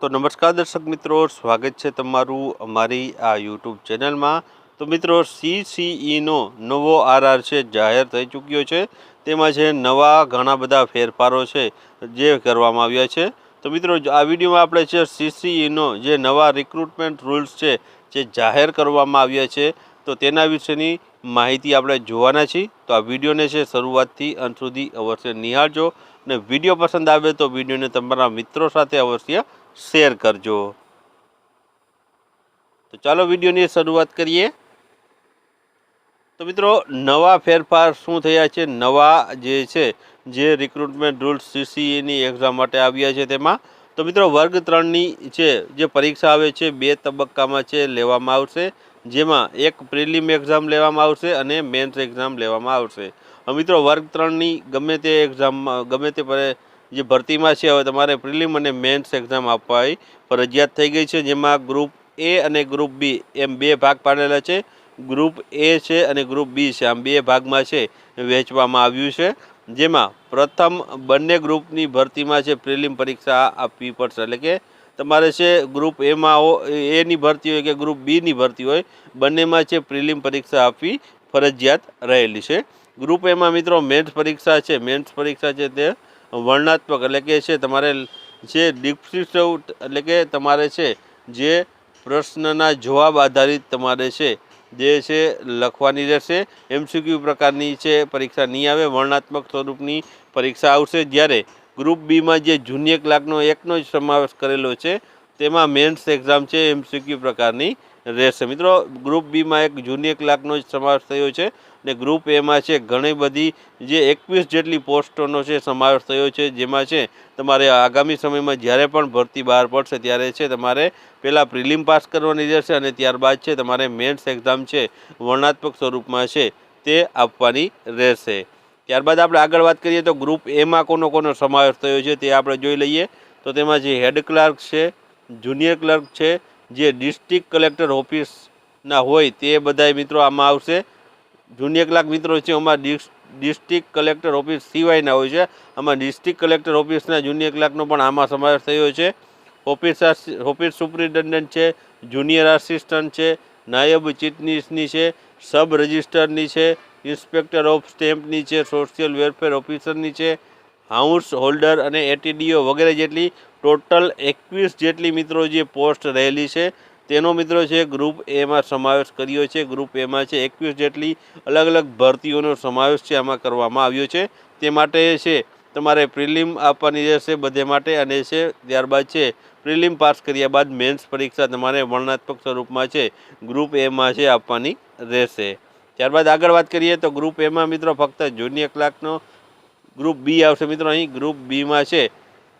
તો નમસ્કાર દર્શક મિત્રો, સ્વાગત છે તમારું અમારી આ યુટ્યુબ ચેનલમાં. તો મિત્રો સીસીઈનો નવો આરઆર છે જાહેર થઈ ચૂક્યો છે. તેમાં છે નવા ઘણા બધા ફેરફારો છે જે કરવામાં આવ્યા છે. તો મિત્રો, આ વિડીયોમાં આપણે છે સીસીઈનો જે નવા રિક્રુટમેન્ટ રૂલ્સ છે જે જાહેર કરવામાં આવ્યા છે, તો તેના વિશેની માહિતી આપણે જોવાના છીએ. તો આ વિડીયોને છે શરૂઆતથી અંત સુધી અવશ્ય નિહાળજો. અને વીડિયો પસંદ આવે તો વિડીયોને તમારા મિત્રો સાથે અવશ્ય શેર કરજો. તો ચાલો વિડીયોની શરૂઆત કરીએ. તો મિત્રો, નવા ફેરફાર શું થયા છે? નવા જે છે, જે રિક્રુટમેન્ટ રૂલ્સ સીસીએની એક્ઝામ માટે આવ્યા છે તેમાં. તો મિત્રો, વર્ગ ત્રણની છે, જે પરીક્ષા આવે છે, બે તબક્કામાં છે, લેવામાં આવશે. જેમાં એક પ્રિલિમ એક્ઝામ લેવામાં આવશે અને મેન્સ એક્ઝામ લેવામાં આવશે. મિત્રો, વર્ગ ત્રણની ગમે તે એક્ઝામમાં, ગમે તે જે ભરતીમાં છે, હવે તમારે પ્રિલિમ અને મેન્સ એક્ઝામ આપવાની ફરજિયાત થઈ ગઈ છે, જેમાં ગ્રુપ એ અને ગ્રુપ બી. એમ બે ભાગ પાડેલા છે. ગ્રુપ એ છે અને ગ્રુપ બી છે. આમ બે ભાગમાં છે, વહેંચવામાં આવ્યું છે. જેમાં પ્રથમ બંને ગ્રુપની ભરતીમાં છે, પ્રિલિમ પરીક્ષા આપવી પડશે. એટલે કે તમારે છે ગ્રુપ એમાં એની ભરતી હોય કે ગ્રુપ બીની ભરતી હોય, બંનેમાં છે પ્રિલિમ પરીક્ષા આપવી ફરજિયાત રહેલી છે. ગ્રુપ એમાં મિત્રો મેન્સ પરીક્ષા છે મેન્સ પરીક્ષા છે તે વર્ણાત્મક એટલે કે છે તમારે જે ડિસ્ક્રિપ્ટિવ એટલે કે તમારે છે જે પ્રશ્નના જવાબ આધારિત તમારે છે જે છે લખવાની રહેશે. એમસીક્યુ પ્રકારની છે પરીક્ષા નહીં આવે વર્ણાત્મક સ્વરૂપની પરીક્ષા આવશે જ્યારે ગ્રુપ બીમાં જે જૂની એક લાખનો એકનો જ સમાવેશ કરેલો છે, તેમાં મેન્સ એક્ઝામ છે, એમસીક્યુ પ્રકારની રહેશે. મિત્રો, ગ્રુપ બીમાં એક જૂની એક લાખનો જ સમાવેશ થયો છે ને ગ્રુપ એમાં છે ઘણી બધી જે એકવીસ જેટલી પોસ્ટોનો છે સમાવેશ થયો છે, જેમાં છે તમારે આગામી સમયમાં જ્યારે પણ ભરતી બહાર પડશે ત્યારે છે તમારે પહેલાં પ્રિલિમ પાસ કરવાની રહેશે અને ત્યારબાદ છે તમારે મેન્સ એક્ઝામ છે, વર્ણાત્મક સ્વરૂપમાં છે તે આપવાની રહેશે. ત્યારબાદ આપણે આગળ વાત કરીએ તો ગ્રુપ એમાં કોનો કોનો સમાવેશ થયો છે તે આપણે જોઈ લઈએ. તો તેમાં જે હેડ ક્લાર્ક છે જુનિયર ક્લર્ક છે, જે ડિસ્ટ્રિક્ટ કલેક્ટર ઓફિસના હોય તે બધાય મિત્રો આમાં આવશે. જુનિયર ક્લાર્ક મિત્રો છે ડિસ- ડિસ્ટ્રિક્ટ કલેક્ટર ઓફિસ સિવાયના હોય છે. આમાં ડિસ્ટ્રિક્ટ કલેક્ટર ઓફિસના જુનિયર ક્લાર્કનો પણ આમાં સમાવેશ થયો છે. ઓફિસ ઓફિસ સુપ્રિન્ટેન્ડન્ટ છે જુનિયર આસિસ્ટન્ટ છે, નાયબ ચીટનીસની છે સબ રજિસ્ટરની છે ઇન્સ્પેક્ટર ઓફ સ્ટેમ્પની છે, સોશિયલ વેલફેર ઓફિસરની છે, હાઉસ હોલ્ડર અને એટીડીઓ વગેરે જેટલી ટોટલ એકવીસ જેટલી મિત્રો જે પોસ્ટ રહેલી છે, તેનો મિત્રો છે ગ્રુપ એમાં સમાવેશ કર્યો છે, ગ્રુપ એમાં છે એકવીસ જેટલી અલગ અલગ ભરતીઓનો સમાવેશ છે આમાં કરવામાં આવ્યો છે. તે માટે છે, તમારે પ્રિલિમ આપવાની રહેશે બધે માટે અને છે, ત્યારબાદ છે, પ્રિલિમ પાસ કર્યા બાદ મેન્સ પરીક્ષા તમારે વર્ણનાત્મક સ્વરૂપમાં છે, ગ્રુપ એમાં છે આપવાની રહેશે. ત્યારબાદ આગળ વાત કરીએ તો ગ્રુપ એમાં મિત્રો ફક્ત જુનિયર ક્લાર્કનો ગ્રુપ બી આવશે. મિત્રો, અહીં ગ્રુપ બીમાં છે.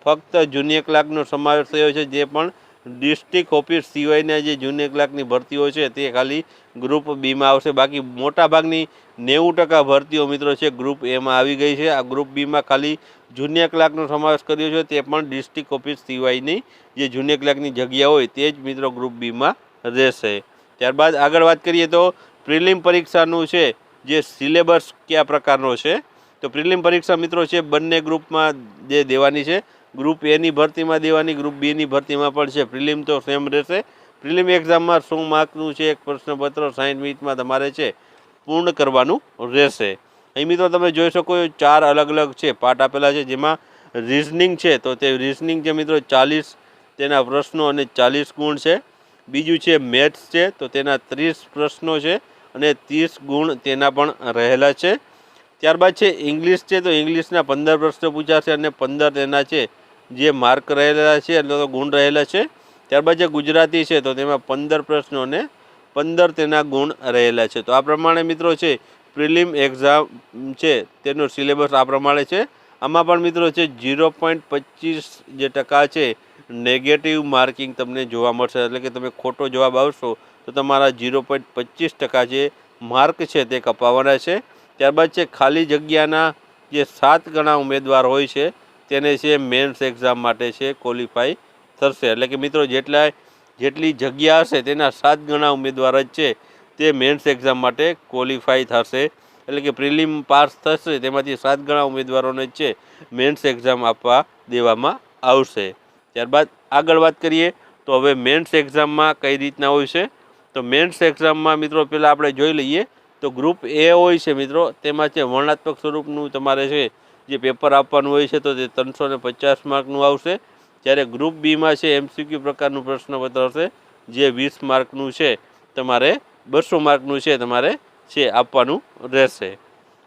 ફક્ત જુનિયર ક્લાર્કનો સમાવેશ થયો છે, જે પણ ડિસ્ટ્રિક્ટ ઓફિસ સિવાયના જે જુનિયર ક્લાર્કની ભરતીઓ છે, તે ખાલી ગ્રુપ બીમાં આવશે. બાકી મોટાભાગની નેવું ટકા ભરતીઓ મિત્રો છે ગ્રુપ એમાં આવી ગઈ છે. આ ગ્રુપ બીમાં ખાલી જુનિયર ક્લાર્કનો સમાવેશ કર્યો છે, તે પણ ડિસ્ટ્રિક્ટ ઓફિસ સિવાયની જે જુનિયર ક્લાર્કની જગ્યા હોય, તે જ મિત્રો ગ્રુપ બીમાં રહેશે. ત્યારબાદ આગળ વાત કરીએ તો પ્રિલિમ પરીક્ષાનું છે, જે સિલેબસ કયા પ્રકારનો છે? તો પ્રિલિમ પરીક્ષા મિત્રો છે, બંને ગ્રુપમાં જે દેવાની છે, ગ્રુપ એની ભરતીમાં દેવાની, ગ્રુપ બીની ભરતીમાં પણ છે. પ્રિલિમ તો સેમ રહેશે. પ્રિલિમ એક્ઝામમાં શું માર્કનું છે, એક પ્રશ્નપત્ર, સાઈઠ મિનિટમાં તમારે છે, પૂર્ણ કરવાનું રહેશે. અહીં મિત્રો તમે જોઈ શકો છો, ચાર અલગ અલગ છે, પાઠ આપેલા છે, જેમાં રિઝનિંગ છે. તો તે રિઝનિંગ છે મિત્રો, ચાલીસ તેના પ્રશ્નો અને ચાલીસ ગુણ છે. બીજું છે મેથ્સ છે, તો તેના ત્રીસ પ્રશ્નો છે અને ત્રીસ ગુણ તેના પણ રહેલા છે. ત્યારબાદ છે ઇંગ્લિશ છે, તો ઇંગ્લિશના પંદર પ્રશ્નો પૂછાશે અને પંદર તેના છે જે માર્ક રહેલા છે, એટલે તો ગુણ રહેલા છે. ત્યારબાદ જે ગુજરાતી છે, તો તેમાં પંદર પ્રશ્નો અને પંદર તેના ગુણ રહેલા છે. તો આ પ્રમાણે મિત્રો છે પ્રિલિમ એક્ઝામ છે, તેનો સિલેબસ આ પ્રમાણે છે. આમાં પણ મિત્રો છે ઝીરો પોઈન્ટ પચીસ જે ટકા છે નેગેટિવ માર્કિંગ તમને જોવા મળશે. એટલે કે તમે ખોટો જવાબ આવશો તો તમારા ઝીરો પોઈન્ટ પચીસ ટકા જે માર્ક છે તે કપાવાના છે. ત્યારબાદ છે ખાલી જગ્યાના જે સાત ગણા ઉમેદવાર હોય છે, તેને છે મેન્સ એક્ઝામ માટે છે ક્વોલિફાય થશે. એટલે કે મિત્રો જેટલા જેટલી જગ્યા હશે તેના સાત ગણા ઉમેદવાર જ છે તે મેન્સ એક્ઝામ માટે ક્વોલિફાય થશે. એટલે કે પ્રિલિમ પાસ થશે, તેમાંથી સાત ગણા ઉમેદવારોને છે મેન્સ એક્ઝામ આપવા દેવામાં આવશે. ત્યારબાદ આગળ વાત કરીએ તો હવે મેન્સ એક્ઝામમાં કઈ રીતના હોય છે? તો મેન્સ એક્ઝામમાં મિત્રો પહેલાં આપણે જોઈ લઈએ તો ગ્રુપ એ હોય છે મિત્રો, તેમાં છે વર્ણાત્મક સ્વરૂપનું તમારે છે જે પેપર આપવાનું હોય છે તો તે ત્રણસો ને પચાસ માર્કનું આવશે. જ્યારે ગ્રુપ બીમાં છે એમસીક્યુ પ્રકારનું પ્રશ્નપત્ર હશે જે વીસ માર્કનું છે તમારે, બસો માર્કનું છે તમારે છે આપવાનું રહેશે.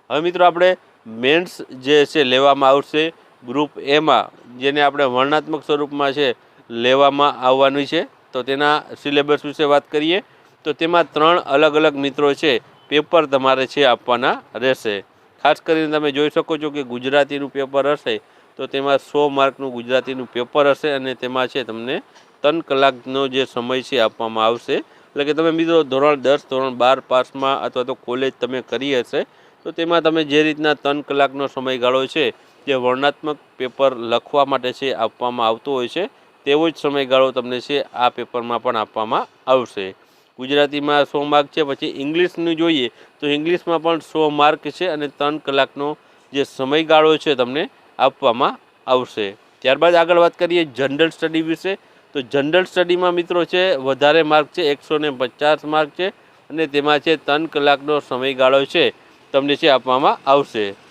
હવે મિત્રો આપણે મેન્સ જે છે લેવામાં આવશે ગ્રુપ એમાં, જેને આપણે વર્ણાત્મક સ્વરૂપમાં છે, લેવામાં આવવાની છે, તો તેના સિલેબસ વિશે વાત કરીએ, તો તેમાં ત્રણ અલગ અલગ મિત્રો છે, પેપર તમારે છે આપવાના રહેશે. ખાસ કરીને તમે જોઈ શકો છો કે ગુજરાતીનું પેપર હશે, તો તેમાં સો માર્કનું ગુજરાતીનું પેપર હશે અને તેમાં છે તમને ત્રણ કલાકનો જે સમય છે આપવામાં આવશે. એટલે કે તમે મિત્રો ધોરણ દસ, ધોરણ બાર પાસમાં અથવા તો કોલેજ તમે કરી હશે, તો તેમાં તમે જે રીતના ત્રણ કલાકનો સમયગાળો છે જે વર્ણાત્મક પેપર લખવા માટે છે, આપવામાં આવતો હોય છે, તેવો જ સમયગાળો તમને છે, આ પેપરમાં પણ આપવામાં આવશે. ગુજરાતીમાં સો માર્ક છે, પછી ઇંગ્લિશનું જોઈએ તો ઇંગ્લિશમાં પણ સો માર્ક છે અને ત્રણ કલાકનો જે સમયગાળો છે તમને આપવામાં આવશે. ત્યારબાદ આગળ વાત કરીએ જનરલ સ્ટડી વિશે. તો જનરલ સ્ટડીમાં મિત્રો છે, વધારે માર્ક છે, એકસો પચાસ માર્ક છે અને તેમાં છે, ત્રણ કલાકનો સમયગાળો છે, તમને છે, આપવામાં આવશે.